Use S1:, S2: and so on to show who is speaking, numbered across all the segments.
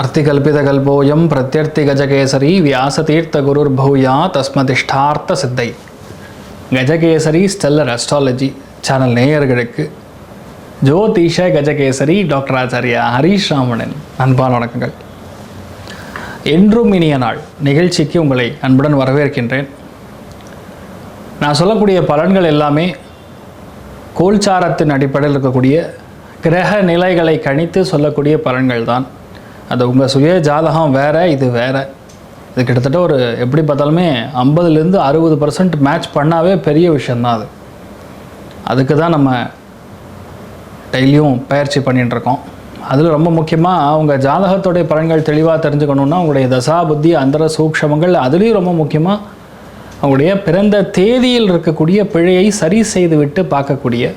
S1: அர்த்திகல்பிதகல்போயம் பிரத்யர்த்தி கஜகேசரி வியாசதீர்த்த குருர் பௌயா தஸ்மதிஷ்டார்த்த சித்தை கஜகேசரி ஸ்டெல்லர் அஸ்ட்ராலஜி சேனல் நேயர்களுக்கு. ஜோதிஷ கஜகேசரி டாக்டர் ஆச்சாரியா ஹரீஷ் அன்பான வணக்கங்கள். என்றும் இனிய நாள். நிகழ்ச்சிக்கு உங்களை அன்புடன் வரவேற்கின்றேன். நான் சொல்லக்கூடிய பலன்கள் எல்லாமே கோல்சாரத்தின் அடிப்படையில் இருக்கக்கூடிய கிரக நிலைகளை கணித்து சொல்லக்கூடிய பலன்கள் தான் அது உங்கள் சுய ஜாதகம் வேறு இது வேறு. இது கிட்டத்தட்ட ஒரு எப்படி பார்த்தாலுமே ஐம்பதுலேருந்து அறுபது பர்சன்ட் மேட்ச் பண்ணாவே பெரிய விஷயந்தான் அது. அதுக்கு தான் நம்ம டெய்லியும் பயிற்சி பண்ணிகிட்டுருக்கோம் அதில் ரொம்ப முக்கியமாக உங்கள் ஜாதகத்துடைய பலன்கள் தெளிவாக தெரிஞ்சுக்கணுன்னா உங்களுடைய தசா புத்தி அந்தர சூக்ஷமங்கள் அதுலேயும் ரொம்ப முக்கியமாக அவங்களுடைய பிறந்த தேதியில் இருக்கக்கூடிய பிழையை சரி செய்து விட்டு பார்க்கக்கூடிய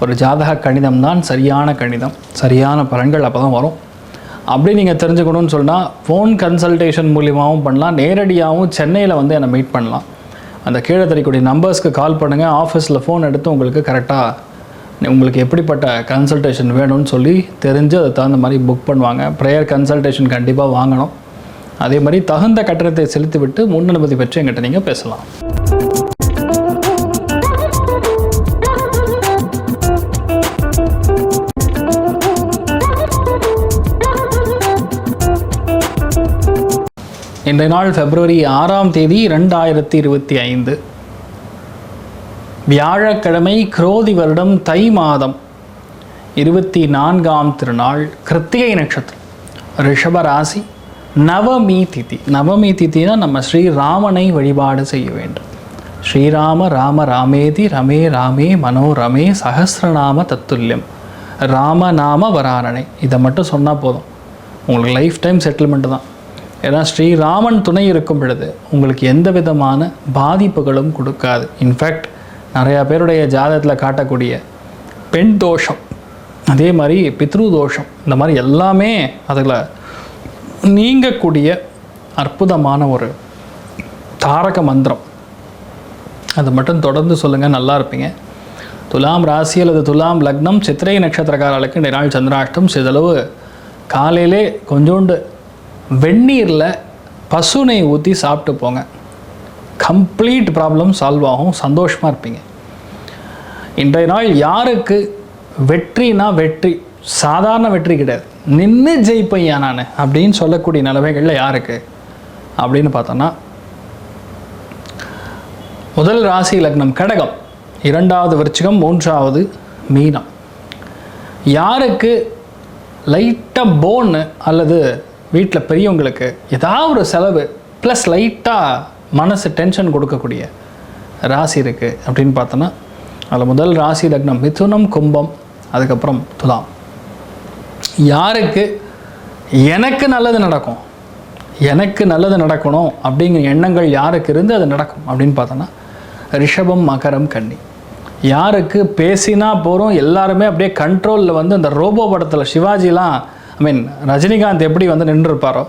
S1: ஒரு ஜாதக கணிதம் தான் சரியான கணிதம். சரியான பலன்கள் அப்போ தான் வரும். அப்படி நீங்கள் தெரிஞ்சுக்கணும்னு சொன்னால் ஃபோன் கன்சல்டேஷன் மூலியமாகவும் பண்ணலாம். நேரடியாகவும் சென்னையில் வந்து என்னை மீட் பண்ணலாம். அந்த கீழே தெரியக்கூடிய நம்பர்ஸ்க்கு கால் பண்ணுங்கள் ஆஃபீஸில் ஃபோன் எடுத்து உங்களுக்கு கரெக்டாக உங்களுக்கு எப்படிப்பட்ட கன்சல்டேஷன் வேணும்னு சொல்லி தெரிஞ்சு அதை தகுந்த மாதிரி புக் பண்ணுவாங்க. ப்ரேயர் கன்சல்டேஷன் கண்டிப்பாக வாங்கணும். அதே மாதிரி தகுந்த கட்டணத்தை செலுத்திவிட்டு முன்னனுமதி பெற்று எங்கிட்ட நீங்கள் பேசலாம். இன்றைய நாள் பிப்ரவரி ஆறாம் தேதி ரெண்டாயிரத்தி இருபத்தி ஐந்து. வியாழக்கிழமை குரோதி வருடம் தை மாதம் இருபத்தி நான்காம் திருநாள் கிருத்திகை நட்சத்திரம் ரிஷபராசி நவமி திதி. நவமி திதினா நம்ம ஸ்ரீராமனை வழிபாடு செய்ய வேண்டும். ஸ்ரீராம ராம ராமேதி ரமே ராமே மனோரமே சகசிரநாம தத்துல்யம் ராமநாம வராரணை. இதை மட்டும் சொன்னால் போதும். உங்களுக்கு லைஃப் டைம் செட்டில்மெண்ட் தான். ஏன்னா ஸ்ரீராமன் துணை இருக்கும் பொழுது உங்களுக்கு எந்த விதமான பாதிப்புகளும் கொடுக்காது. இன்ஃபேக்ட் நிறையா பேருடைய ஜாதகத்தில் காட்டக்கூடிய பெண் தோஷம் அதே மாதிரி பித்ரு தோஷம் இந்த மாதிரி எல்லாமே அதில் நீங்கக்கூடிய அற்புதமான ஒரு தாரக மந்திரம். அது மட்டும் தொடர்ந்து சொல்லுங்கள் நல்லா இருப்பீங்க. துலாம் ராசி அல்லது துலாம் லக்னம் சித்திரை நட்சத்திரக்காரர்களுக்கு இந்த சந்திராஷ்டம். சிதளவு காலையிலே கொஞ்சோண்டு வெந்நீரில் பசுனை ஊற்றி சாப்பிட்டு போங்க. கம்ப்ளீட் ப்ராப்ளம் சால்வ் ஆகும். சந்தோஷமாக இருப்பீங்க. இன்றைய நாள் யாருக்கு வெற்றினா வெற்றி. சாதாரண வெற்றி கிடையாது. நின்று ஜெயிப்பையா நான் அப்படின்னு சொல்லக்கூடிய நிலைமைகளில் யாருக்கு? அப்படின்னு பார்த்தோன்னா முதல் ராசி லக்னம் கடகம். இரண்டாவது விருச்சிகம் மூன்றாவது மீனம். யாருக்கு லைட்டாக போன்னு அல்லது வீட்டில் பெரியவங்களுக்கு ஏதாவது ஒரு செலவு ப்ளஸ் லைட்டாக மனசு டென்ஷன் கொடுக்கக்கூடிய ராசி இருக்குது அப்படின்னு பார்த்தோன்னா அதில் முதல் ராசி லக்னம் மிதுனம் கும்பம் அதுக்கப்புறம் துலாம். யாருக்கு எனக்கு நல்லது நடக்கும் எனக்கு நல்லது நடக்கணும் அப்படிங்கிற எண்ணங்கள் யாருக்கு இருந்து அது நடக்கும் அப்படின்னு பார்த்தோன்னா ரிஷபம் மகரம் கன்னி. யாருக்கு பேசினா போகிறோம் எல்லாருமே அப்படியே கண்ட்ரோலில் வந்து அந்த ரோபோ படத்தில் சிவாஜிலாம் ஐ மீன் ரஜினிகாந்த் எப்படி வந்து நின்றுருப்பாரோ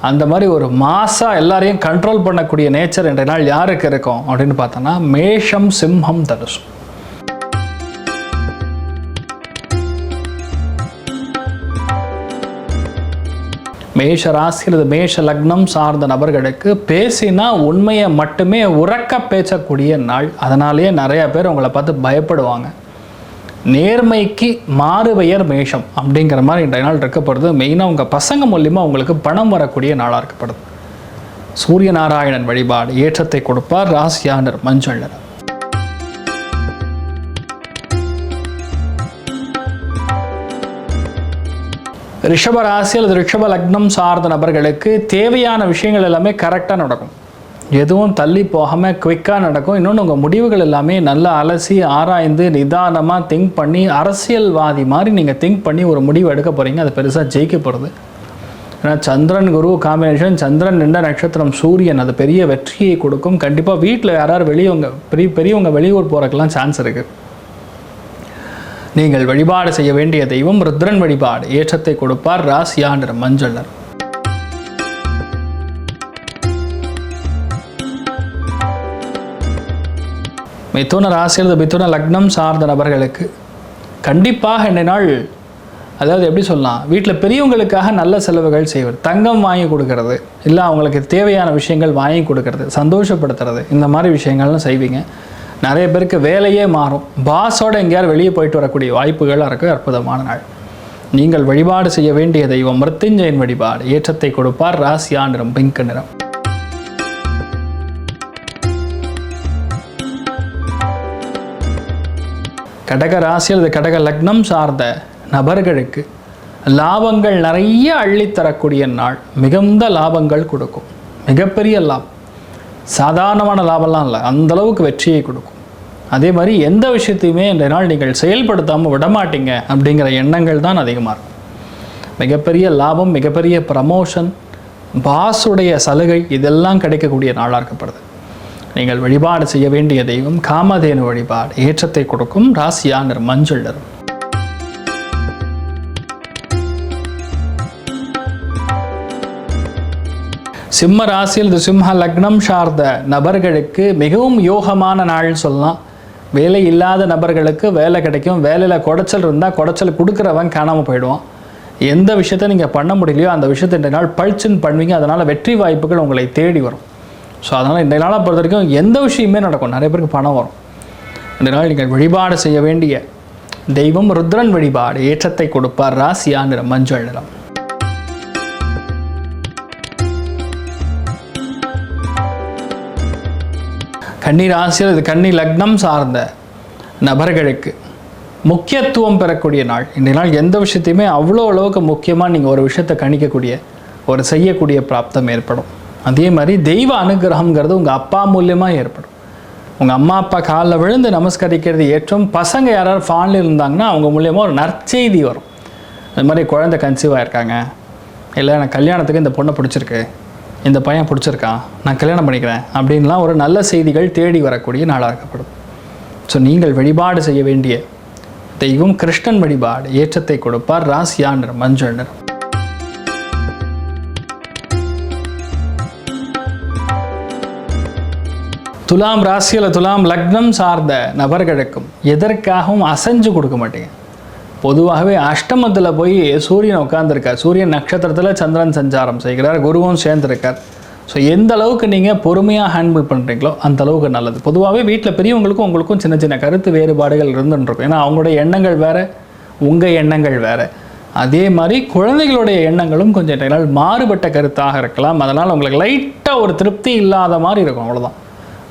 S1: அந்த மாதிரி ஒரு மாசாக எல்லாரையும் கண்ட்ரோல் பண்ணக்கூடிய நேச்சர் என்ற நாள் யாருக்கு இருக்கும் அப்படின்னு பார்த்தோன்னா மேஷம் சிம்ஹம் தனுஷம் மேஷ ராசி அல்லது மேஷ லக்னம் சார்ந்த நபர்களுக்கு பேசினா உண்மையை மட்டுமே உறக்க பேசக்கூடிய நாள். அதனாலேயே நிறைய பேர் உங்களை பார்த்து பயப்படுவாங்க. நேர்மைக்கு மாறுபெயர் மேஷம் அப்படிங்கிற மாதிரி இன்றைய நாள் இருக்கப்படுது மெயினாக உங்கள் பசங்க மூலியமாக உங்களுக்கு பணம் வரக்கூடிய நாளாக இருக்கப்படுது சூரிய நாராயணன் வழிபாடு ஏற்றத்தை கொடுப்பார் ராசியானர் மஞ்சள்னர். ரிஷப ராசி அல்லது ரிஷப லக்னம் சார்ந்த நபர்களுக்கு தேவையான விஷயங்கள் எல்லாமே கரெக்டாக நடக்கும். எதுவும் தள்ளி போகாமல் குவிக்காக நடக்கும். இன்னொன்று உங்கள் முடிவுகள் எல்லாமே நல்லா அலசி ஆராய்ந்து நிதானமாக திங்க் பண்ணி அரசியல்வாதி மாதிரி நீங்கள் திங்க் பண்ணி ஒரு முடிவு எடுக்க போகிறீங்க அது பெருசாக ஜெயிக்க போகிறது ஏன்னா சந்திரன் குரு காம்பினேஷன் சந்திரன் நின்ற நட்சத்திரம் சூரியன் அது பெரிய வெற்றியை கொடுக்கும். கண்டிப்பாக வீட்டில் யாராவது வெளியவங்க பெரிய பெரியவங்க வெளியூர் போகிறக்கெல்லாம் சான்ஸ் இருக்குது நீங்கள் வழிபாடு செய்ய வேண்டிய தெய்வம் ருத்ரன் வழிபாடு. ஏற்றத்தை கொடுப்பார் ராசியா நிற மஞ்சள் மிதுன ராசி அல்லது மிதுன லக்னம் சார்ந்த நபர்களுக்கு கண்டிப்பாக இந்த நாள் அதாவது எப்படி சொல்லலாம் வீட்டில் பெரியவங்களுக்காக நல்ல செலவுகள் செய்வது தங்கம் வாங்கி கொடுக்கறது இல்லை அவங்களுக்கு தேவையான விஷயங்கள் வாங்கி கொடுக்கறது சந்தோஷப்படுத்துறது இந்த மாதிரி விஷயங்கள்லாம் செய்வீங்க. நிறைய பேருக்கு வேலையே மாறும். பாஸோட எங்கேயாவது வெளியே போயிட்டு வரக்கூடிய வாய்ப்புகளாக இருக்குது அற்புதமான நாள். நீங்கள் வழிபாடு செய்ய வேண்டிய தெய்வம் மிருத்துஞ்சயன் வழிபாடு. ஏற்றத்தை கொடுப்பார் ராசியா நிறம் பிங்க் நிறம். கடக ராசி அல்லது கடக லக்னம் சார்ந்த நபர்களுக்கு லாபங்கள் நிறைய அள்ளித்தரக்கூடிய நாள். மிகுந்த லாபங்கள் கொடுக்கும். மிகப்பெரிய லாபம். சாதாரணமான லாபம்லாம் இல்லை. அந்த அளவுக்கு வெற்றியை கொடுக்கும். அதே மாதிரி எந்த விஷயத்தையுமே இந்த நாள் நீங்கள் செயல்படுத்தாமல் விடமாட்டீங்க அப்படிங்கிற எண்ணங்கள் தான் அதிகமாக இருக்கும். மிகப்பெரிய லாபம் மிகப்பெரிய ப்ரமோஷன் பாஸுடைய சலுகை இதெல்லாம் கிடைக்கக்கூடிய நாளாக இருக்கப்படுது. நீங்கள் வழிபாடு செய்ய வேண்டிய தெய்வம் காமதேனு வழிபாடு ஏற்றத்தை கொடுக்கும் ராசியா நிறம் மஞ்சள் சிம்ம ராசியில் இந்த சிம்ம லக்னம் சார்ந்த நபர்களுக்கு மிகவும் யோகமான நாள்னு சொல்லலாம். வேலை இல்லாத நபர்களுக்கு வேலை கிடைக்கும். வேலையில் குடைச்சல் இருந்தால் குடைச்சல் கொடுக்குறவன் காணாமல் போயிடுவான். எந்த விஷயத்தை நீங்கள் பண்ண முடியலையோ அந்த விஷயத்த நாள் பழிச்சுன்னு பண்ணுவீங்க. அதனால் வெற்றி வாய்ப்புகள் உங்களை தேடி வரும். ஸோ அதனால் இந்த நாளை பொறுத்த வரைக்கும் எந்த விஷயமே நடக்கும். நிறைய பேருக்கு பணம் வரும். இந்த நாள் நீங்கள் வழிபாடு செய்ய வேண்டிய தெய்வம் ருத்ரன் வழிபாடு ஏற்றத்தை கொடுப்பார். ராசியா நிறம் மஞ்சள் நிறம். கன்னி ராசியில் இது கன்னி லக்னம் சார்ந்த நபர்களுக்கு முக்கியத்துவம் பெறக்கூடிய நாள். இந்த நாள் எந்த விஷயத்தையுமே அவ்வளோ அளவுக்கு முக்கியமாக நீங்கள் ஒரு விஷயத்தை கணிக்கக்கூடிய ஒரு செய்யக்கூடிய பிராப்தம் ஏற்படும். அதே மாதிரி தெய்வ அனுகிரகங்கிறது உங்கள் அப்பா மூலியமாக ஏற்படும். உங்கள் அம்மா அப்பா காலில் விழுந்து நமஸ்கரிக்கிறது ஏற்றம் பசங்க யாராவது ஃபானில் இருந்தாங்கன்னா அவங்க மூலியமாக ஒரு நற்செய்தி வரும். அது மாதிரி குழந்தை கன்சீவ் ஆகிருக்காங்க இல்லை எனக்கு கல்யாணத்துக்கு இந்த பொண்ணை பிடிச்சிருக்கு. இந்த பையன் பிடிச்சிருக்கான். நான் கல்யாணம் பண்ணிக்கிறேன் அப்படின்லாம் ஒரு நல்ல செய்திகள் தேடி வரக்கூடிய நாளாக இருக்கப்படும் ஸோ நீங்கள் வழிபாடு செய்ய வேண்டிய தெய்வம் கிருஷ்ணன் வழிபாடு ஏற்றத்தை கொடுப்பார். ராசியானர் மஞ்சள் நிறம். துலாம் ராசியில் துலாம் லக்னம் சார்ந்த நபர்களுக்கும் எதற்காகவும் அசைஞ்சு கொடுக்க மாட்டீங்க. பொதுவாகவே அஷ்டமத்தில் போய் சூரியன் உட்காந்துருக்கார் சூரியன் நட்சத்திரத்தில் சந்திரன் சஞ்சாரம் செய்கிறார். குருவும் சேர்ந்திருக்கார். ஸோ எந்த அளவுக்கு நீங்கள் பொறுமையாக ஹேண்டில் பண்ணுறீங்களோ அந்த அளவுக்கு நல்லது. பொதுவாகவே வீட்டில் பெரியவங்களுக்கும் உங்களுக்கும் சின்ன சின்ன கருத்து வேறுபாடுகள் இருந்துருக்கும் ஏன்னா அவங்களுடைய எண்ணங்கள் வேறு உங்கள் எண்ணங்கள் வேறு. அதே மாதிரி குழந்தைகளுடைய எண்ணங்களும் கொஞ்சம் நாள் மாறுபட்ட கருத்தாக இருக்கலாம். அதனால் உங்களுக்கு லைட்டாக ஒரு திருப்தி இல்லாத மாதிரி இருக்கும். அவ்வளோதான்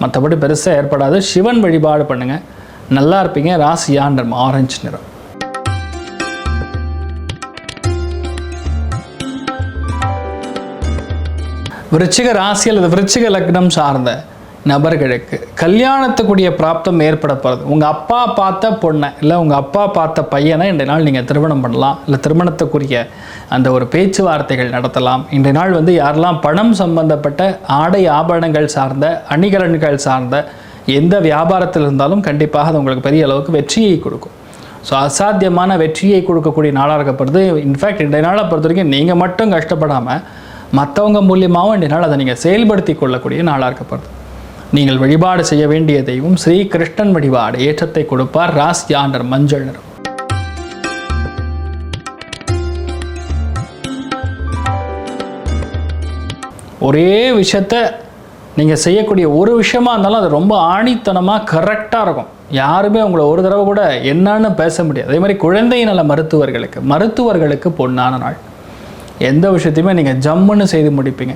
S1: மற்றபடி பெருசாக ஏற்படாது. சிவன் வழிபாடு பண்ணுங்கள் நல்லா இருப்பீங்க. ராசியாண்டர் ஆரஞ்சு நிறம். விருச்சிக ராசி அல்லது விருச்சிக லக்னம் சார்ந்த நபர்களுக்கு கல்யாணத்துக்குரிய பிராப்தம் ஏற்பட போகிறது உங்கள் அப்பா பார்த்த பொண்ணை இல்லை உங்கள் அப்பா பார்த்த பையனை இன்றைய நாள் நீங்கள் திருமணம் பண்ணலாம் இல்லை திருமணத்துக்குரிய அந்த ஒரு பேச்சுவார்த்தைகள் நடத்தலாம். இன்றைய நாள் வந்து யாரெல்லாம் பணம் சம்பந்தப்பட்ட ஆடை ஆபரணங்கள் சார்ந்த அணிகலன்கள் சார்ந்த எந்த வியாபாரத்தில் இருந்தாலும் கண்டிப்பாக அது உங்களுக்கு பெரிய அளவுக்கு வெற்றியை கொடுக்கும். ஸோ அசாத்தியமான வெற்றியை கொடுக்கக்கூடிய நாளாக இருக்கப்படுது இன்ஃபேக்ட் இன்றைய நாளை பொறுத்த வரைக்கும் நீங்கள் மட்டும் கஷ்டப்படாமல் மற்றவங்க மூலியமாகவும் இன்றைய நாள் அதை நீங்கள் செயல்படுத்தி கொள்ளக்கூடிய நாளாக இருக்கப்படுது. நீங்கள் வழிபாடு செய்ய வேண்டிய தெய்வம் ஸ்ரீ கிருஷ்ணன் வழிபாடு. ஏற்றத்தை கொடுப்பார் ராஸ் யாண்டர் மஞ்சள் நிறம். ஒரே விஷயத்த நீங்கள் செய்யக்கூடிய ஒரு விஷயமா இருந்தாலும் அது ரொம்ப ஆணித்தனமாக கரெக்டாக இருக்கும். யாருமே உங்களை ஒரு தடவை கூட என்னன்னு பேச முடியாது. அதே மாதிரி குழந்தை நல மருத்துவர்களுக்கு மருத்துவர்களுக்கு பொன்னான நாள். எந்த விஷயத்தையுமே நீங்கள் ஜம்முன்னு செய்து முடிப்பீங்க.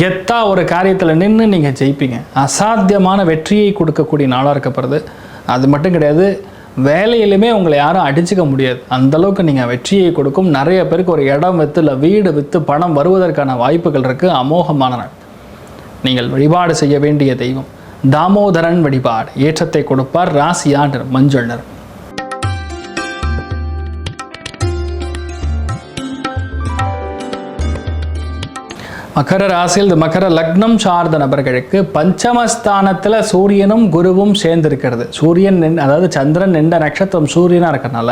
S1: கெத்தாக ஒரு காரியத்தில் நின்று நீங்கள் ஜெயிப்பீங்க. அசாத்தியமான வெற்றியை கொடுக்கக்கூடிய நாளாக இருக்கப்படுறது அது மட்டும் கிடையாது வேலையிலுமே உங்களை யாரும் அடிச்சுக்க முடியாது. அந்தளவுக்கு நீங்கள் வெற்றியை கொடுக்கும். நிறைய பேருக்கு ஒரு இடம் விற்று இல்லை வீடு விற்று பணம் வருவதற்கான வாய்ப்புகள் இருக்குது அமோகமான நாள். நீங்கள் வழிபாடு செய்ய வேண்டிய தெய்வம். தாமோதரன் வழிபாடு. ஏற்றத்தை கொடுப்பார் ராசியா மஞ்சள் நிறம். மகர ராசியில் இந்த மகர லக்னம் சார்ந்த நபர்களுக்கு பஞ்சமஸ்தானத்தில் சூரியனும் குருவும் சேர்ந்திருக்கிறது. சூரியன் நின் அதாவது சந்திரன் நின்ற நட்சத்திரம் சூரியனாக இருக்கிறனால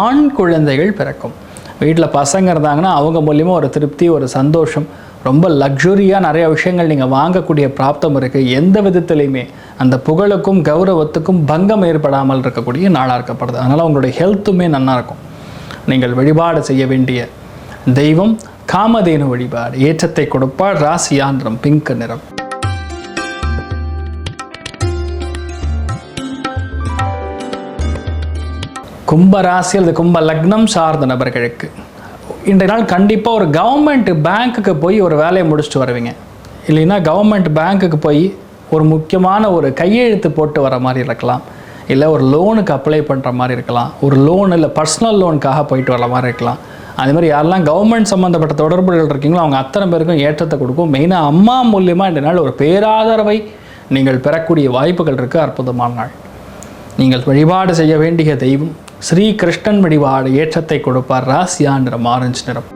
S1: ஆண் குழந்தைகள் பிறக்கும். வீட்டில் பசங்க இருந்தாங்கன்னா அவங்க மூலியமாக ஒரு திருப்தி ஒரு சந்தோஷம். ரொம்ப லக்ஸுரியாக நிறைய விஷயங்கள் நீங்கள் வாங்கக்கூடிய பிராப்தம் இருக்குது எந்த விதத்துலையுமே அந்த புகழுக்கும் கௌரவத்துக்கும் பங்கம் ஏற்படாமல் இருக்கக்கூடிய நாளாக இருக்கப்படுது. அதனால் உங்களுடைய ஹெல்த்துமே நல்லாயிருக்கும் நீங்கள் வழிபாடு செய்ய வேண்டிய தெய்வம் காமதேனு வழிபாடு. ஏற்றத்தை கொடுப்பார் ராசியான்றம் பிங்க் நிறம். கும்ப ராசி அல்லது கும்ப லக்னம் சார்ந்த நபர்களுக்கு. இன்றைய நாள் கண்டிப்பாக ஒரு கவர்மெண்ட் பேங்க்குக்கு போய் ஒரு வேலையை முடிச்சுட்டு வருவீங்க. இல்லைன்னா கவர்மெண்ட் பேங்க்குக்கு போய் ஒரு முக்கியமான ஒரு கையெழுத்து போட்டு வர மாதிரி இருக்கலாம். இல்லை ஒரு லோனுக்கு அப்ளை பண்ணுற மாதிரி இருக்கலாம். ஒரு லோன் இல்லை பர்சனல் லோனுக்காக போயிட்டு வர மாதிரி இருக்கலாம். அதே மாதிரி யாரெல்லாம் கவர்மெண்ட் சம்மந்தப்பட்ட தொடர்புகள் இருக்கீங்களோ அவங்க அத்தனை பேருக்கும் ஏற்றத்தை கொடுக்கும். மெயினாக அம்மா மூலியமாக இந்த நாள் ஒரு பேராதரவை நீங்கள் பெறக்கூடிய வாய்ப்புகள் இருக்குது அற்புதமான நாள். நீங்கள் வழிபாடு செய்ய வேண்டிய தெய்வம் ஸ்ரீ கிருஷ்ணன் வழிபாடு ஏற்றத்தை கொடுப்பார். ராசியா நிறம் ஆரஞ்சு நிறம்.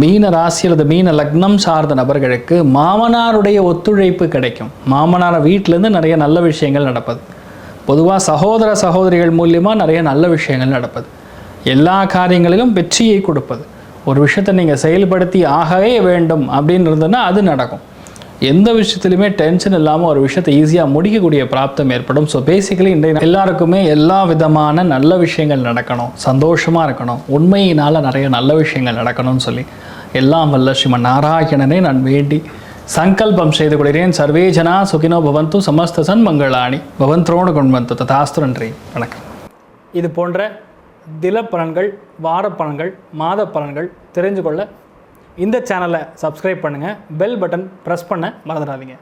S1: மீன ராசி அல்லது மீன லக்னம் சார்ந்த நபர்களுக்கு மாமனாருடைய ஒத்துழைப்பு கிடைக்கும். மாமனார் வீட்டிலேருந்து நிறைய நல்ல விஷயங்கள் நடப்பது. பொதுவாக சகோதர சகோதரிகள் மூலியமாக நிறைய நல்ல விஷயங்கள் நடப்பது. எல்லா காரியங்களிலும் வெற்றியை கொடுப்பது. ஒரு விஷயத்தை நீங்கள் செயல்படுத்தி ஆகவே வேண்டும் அப்படின்னு இருந்ததுன்னா அது நடக்கும். எந்த விஷயத்துலையுமே டென்ஷன் இல்லாமல் ஒரு விஷயத்தை ஈஸியாக முடிக்கக்கூடிய பிராப்தம் ஏற்படும். ஸோ பேசிக்கலி இன்றைய எல்லாருக்குமே எல்லா விதமான நல்ல விஷயங்கள் நடக்கணும். சந்தோஷமாக இருக்கணும். உண்மையினால் நிறைய நல்ல விஷயங்கள் நடக்கணும்னு சொல்லி. எல்லாம் வல்ல ஸ்ரீமன் நாராயணனை நான் வேண்டி சங்கல்பம் செய்து கொள்கிறேன் சர்வே ஜனா சுகினோ பவந்து சமஸ்த சன் மங்களாணி பவந்த்ரோணு கொண்டு ததாஸ்து நன்றி வணக்கம் இது போன்ற தில பலன்கள் வார பலன்கள் மாத பலன்கள் தெரிஞ்சு கொள்ள இந்த சேனலை சப்ஸ்கிரைப் பண்ணுங்கள் பெல் பட்டன் ப்ரெஸ் பண்ண மறந்துடாதீங்க